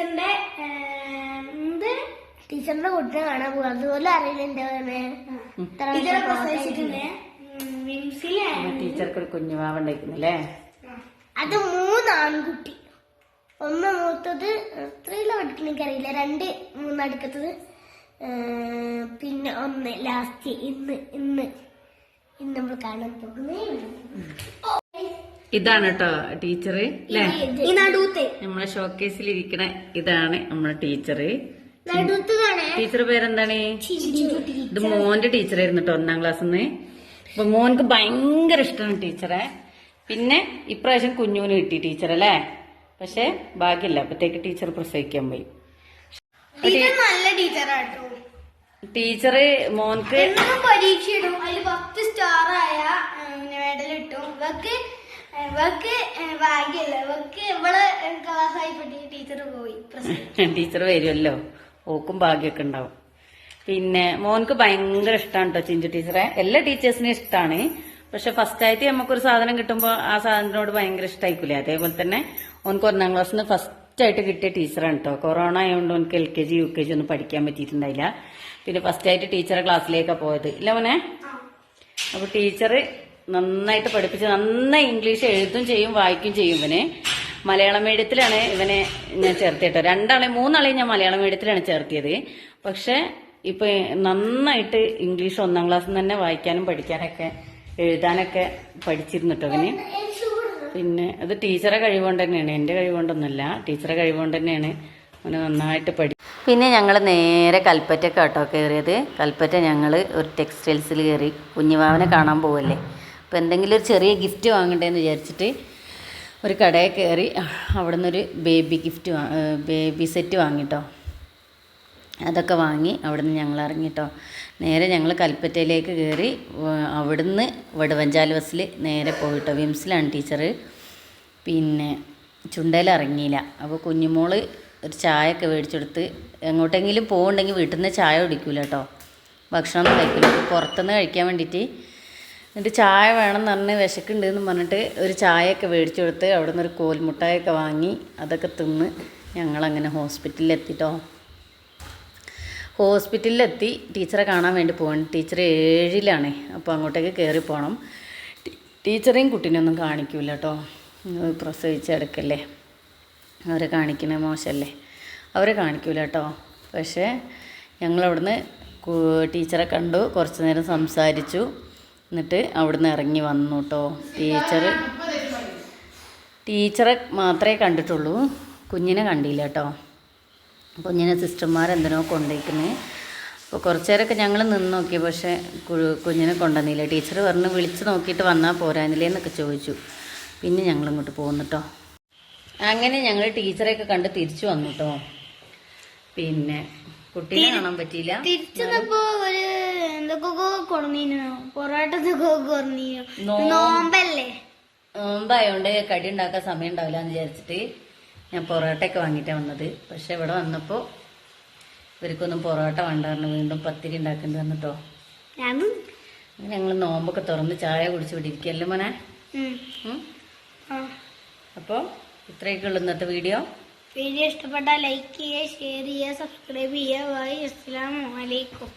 ടീച്ചറിന്റെ എന്ത്? ടീച്ചറിന്റെ കുട്ടിനെ കാണാൻ പോകും അതുപോലെ അറിയില്ല എന്റെ ടീച്ചറെ പ്രസവിച്ചിട്ടുണ്ട് ടീച്ചർക്ക് ഒരു കുഞ്ഞുവാവ അത് മൂന്ന് ആൺകുട്ടി ഒന്ന് മൂത്തത് എത്രയില പഠിക്കുന്ന എനിക്കറിയില്ല. രണ്ട് മൂന്നടുക്കത്തത്. പിന്നെ ഒന്ന് ലാസ്റ്റ് ഇന്ന് ഇന്ന്. ഇന്ന് നമ്മൾ കാണാൻ പോകുന്നേ. ഇതാണ് കേട്ടോ ടീച്ചർ അല്ലേ നമ്മളെ ഷോക്കേസിൽ ഇരിക്കണ ഇതാണ് നമ്മളെ ടീച്ചർ നടുത്ത് ടീച്ചർ പേരെന്താണ്? ഇത് മോന്റെ ടീച്ചറായിരുന്നു കേട്ടോ ഒന്നാം ക്ലാസ്സിൽ നിന്ന് അപ്പൊ മോൻക്ക് ഭയങ്കര ഇഷ്ടമാണ് ടീച്ചറെ. പിന്നെ ഇപ്രാവശ്യം കുഞ്ഞുവിന് കിട്ടി ടീച്ചർ അല്ലേ പക്ഷെ ബാക്കിയല്ല അപ്പത്തേക്ക് ടീച്ചർ പ്രസവിക്കാൻ പോയി. നല്ല ടീച്ചറാട്ടോ. ടീച്ചർ മോൻക്ക് പരീക്ഷ ഇടും. അതിൽ പത്ത് സ്റ്റാർ ആയ മെഡൽ ഇട്ടു ഇവക്ക് ഇവക്ക് ഭാഗ്യല്ല. ഇവക്ക് ഇവൾ ക്ലാസ് ആയിപ്പെട്ടി ടീച്ചർ പോയി. ടീച്ചർ വരുമല്ലോ. ഓക്കും ഭാഗ്യമൊക്കെ ഉണ്ടാവും. പിന്നെ മോൻക്ക് ഭയങ്കര ഇഷ്ടമാണ് കേട്ടോ ചിഞ്ചു ടീച്ചറെ. എല്ലാ ടീച്ചേഴ്സിനും ഇഷ്ടമാണ് പക്ഷെ ഫസ്റ്റ് ആയിട്ട് നമുക്കൊരു സാധനം കിട്ടുമ്പോൾ ആ സാധനത്തിനോട് ഭയങ്കര ഇഷ്ടമായിക്കൂലേ അതേപോലെ തന്നെ ഓനക്ക് ഒന്നാം ക്ലാസ്സിൽ നിന്ന് ഫസ്റ്റ് ആയിട്ട് കിട്ടിയ ടീച്ചറാണ് കേട്ടോ കൊറോണ ആയതുകൊണ്ട് ഓനക്ക് L K G U K G ഒന്നും പഠിക്കാൻ പറ്റിയിട്ടുണ്ടായില്ല. പിന്നെ ഫസ്റ്റ് ആയിട്ട് ടീച്ചറെ ക്ലാസ്സിലേക്കാണ് പോയത്. ഇല്ല മോനെ? അപ്പൊ ടീച്ചർ നന്നായിട്ട് പഠിപ്പിച്ച് നന്നായി ഇംഗ്ലീഷ് എഴുതും ചെയ്യും വായിക്കും ചെയ്യും ഇവനെ. മലയാളം മീഡിയത്തിലാണ് ഇവനെ ഞാൻ ചേർത്തിട്ടോ രണ്ടാളെ മൂന്നാളെയും ഞാൻ മലയാളം മീഡിയത്തിലാണ് ചേർത്തിയത്. പക്ഷെ ഇപ്പൊ നന്നായിട്ട് ഇംഗ്ലീഷ് ഒന്നാം ക്ലാസ്സിൽ തന്നെ വായിക്കാനും പഠിക്കാനൊക്കെ എഴുതാനൊക്കെ പഠിച്ചിരുന്നിട്ടോ അവന് പിന്നെ അത് ടീച്ചറെ കഴിവുകൊണ്ട് തന്നെയാണ്. എന്റെ കഴിവുകൊണ്ടൊന്നുമല്ല. ടീച്ചറെ കഴിവുകൊണ്ട് തന്നെയാണ് അവന് നന്നായിട്ട് പഠി പിന്നെ ഞങ്ങൾ നേരെ കൽപ്പറ്റ കേട്ടോ കയറിയത്. കൽപ്പറ്റ ഞങ്ങൾ ഒരു ടെക്സ്റ്റൈൽസിൽ കയറി കുഞ്ഞുവാവനെ കാണാൻ പോവല്ലേ? അപ്പോൾ എന്തെങ്കിലും ഒരു ചെറിയ ഗിഫ്റ്റ് വാങ്ങണ്ടേന്ന് വിചാരിച്ചിട്ട് ഒരു കടയിൽ കയറി അവിടെ നിന്നൊരു ബേബി ഗിഫ്റ്റ് ബേബി സെറ്റ് വാങ്ങിട്ടോ. അതൊക്കെ വാങ്ങി അവിടുന്ന് ഞങ്ങൾ ഇറങ്ങിട്ടോ നേരെ ഞങ്ങൾ കൽപ്പറ്റയിലേക്ക് കയറി അവിടുന്ന് വടുവഞ്ചാൽ ബസ്സിൽ നേരെ പോയിട്ടോ. വിംസിലാണ് ടീച്ചർ പിന്നെ ചുണ്ടയിൽ ഇറങ്ങിയില്ല അപ്പോൾ കുഞ്ഞുമോൾ ഒരു ചായയൊക്കെ മേടിച്ചെടുത്ത് എങ്ങോട്ടെങ്കിലും പോകുന്നുണ്ടെങ്കിൽ വീട്ടിൽ നിന്ന് ചായ കുടിക്കൂല കേട്ടോ ഭക്ഷണമൊന്നും കഴിക്കില്ല പുറത്തുനിന്ന് കഴിക്കാൻ വേണ്ടിയിട്ട് എന്നിട്ട് ചായ വേണം എന്ന് പറഞ്ഞ് വിശക്കുണ്ട് എന്ന് പറഞ്ഞിട്ട് ഒരു ചായയൊക്കെ മേടിച്ചു കൊടുത്ത് അവിടെ നിന്ന് ഒരു കോൽമുട്ടായൊക്കെ വാങ്ങി അതൊക്കെ തിന്ന് ഞങ്ങളങ്ങനെ ഹോസ്പിറ്റലിൽ എത്തിട്ടോ ഹോസ്പിറ്റലിലെത്തി. ടീച്ചറെ കാണാൻ വേണ്ടി പോകണം ടീച്ചർ ഏഴിലാണേ. അപ്പോൾ അങ്ങോട്ടേക്ക് കയറി പോകണം. ടീച്ചറേയും കുട്ടീനെയൊന്നും കാണിക്കൂല കേട്ടോ പ്രസവിച്ചെടുക്കല്ലേ അവരെ കാണിക്കണ മോശമല്ലേ. അവരെ കാണിക്കില്ല കേട്ടോ പക്ഷേ ഞങ്ങളവിടുന്ന് ടീച്ചറെ കണ്ടു. കുറച്ച് നേരം സംസാരിച്ചു. എന്നിട്ട് അവിടുന്ന് ഇറങ്ങി വന്നു കേട്ടോ ടീച്ചർ ടീച്ചറെ മാത്രമേ കണ്ടിട്ടുള്ളൂ. കുഞ്ഞിനെ കണ്ടില്ല കേട്ടോ കുഞ്ഞിനെ സിസ്റ്റർമാർ എന്തിനോ കൊണ്ടുപോയിക്കുന്നത് അപ്പോൾ കുറച്ച് നേരമൊക്കെ ഞങ്ങൾ നിന്ന് നോക്കി പക്ഷേ കുഞ്ഞിനെ കൊണ്ടുവന്നില്ല. ടീച്ചർ പറഞ്ഞ് വിളിച്ച് നോക്കിയിട്ട് വന്നാൽ പോരാനില്ലേ എന്നൊക്കെ ചോദിച്ചു. പിന്നെ ഞങ്ങൾ ഇങ്ങോട്ട് പോകുന്നു കേട്ടോ അങ്ങനെ ഞങ്ങൾ ടീച്ചറെയൊക്കെ കണ്ട് തിരിച്ചു വന്നു കേട്ടോ പിന്നെ കുട്ടീനെ കാണാൻ പറ്റിയില്ല. നോമ്പല്ലേ? നോമ്പായോണ്ട് കടി ഉണ്ടാക്കാൻ സമയം ഉണ്ടാവില്ല എന്ന് വിചാരിച്ചിട്ട് ഞാൻ പൊറോട്ടയൊക്കെ വാങ്ങിയിട്ടാണ് വന്നത്. പക്ഷെ ഇവിടെ വന്നപ്പോൾ ഇവർക്കൊന്നും പൊറോട്ട വേണ്ടായിരുന്നു വീണ്ടും പത്തിരി ഉണ്ടാക്കേണ്ടി വന്നിട്ടോ. ഞങ്ങൾ ഞങ്ങൾ നോമ്പൊക്കെ തുറന്ന് ചായ കുടിച്ച് ഇവിടെ ഇരിക്കല്ലേ മോനെ? അപ്പൊ. അപ്പോൾ ഇത്രയൊക്കെ ഉള്ളു ഇന്നത്തെ വീഡിയോ. വീഡിയോ ഇഷ്ടപ്പെട്ടാൽ ലൈക്ക് ചെയ്യുക ഷെയർ ചെയ്യുക സബ്സ്ക്രൈബ് ചെയ്യുക. ബൈ അസ്സലാമു അലൈക്കും.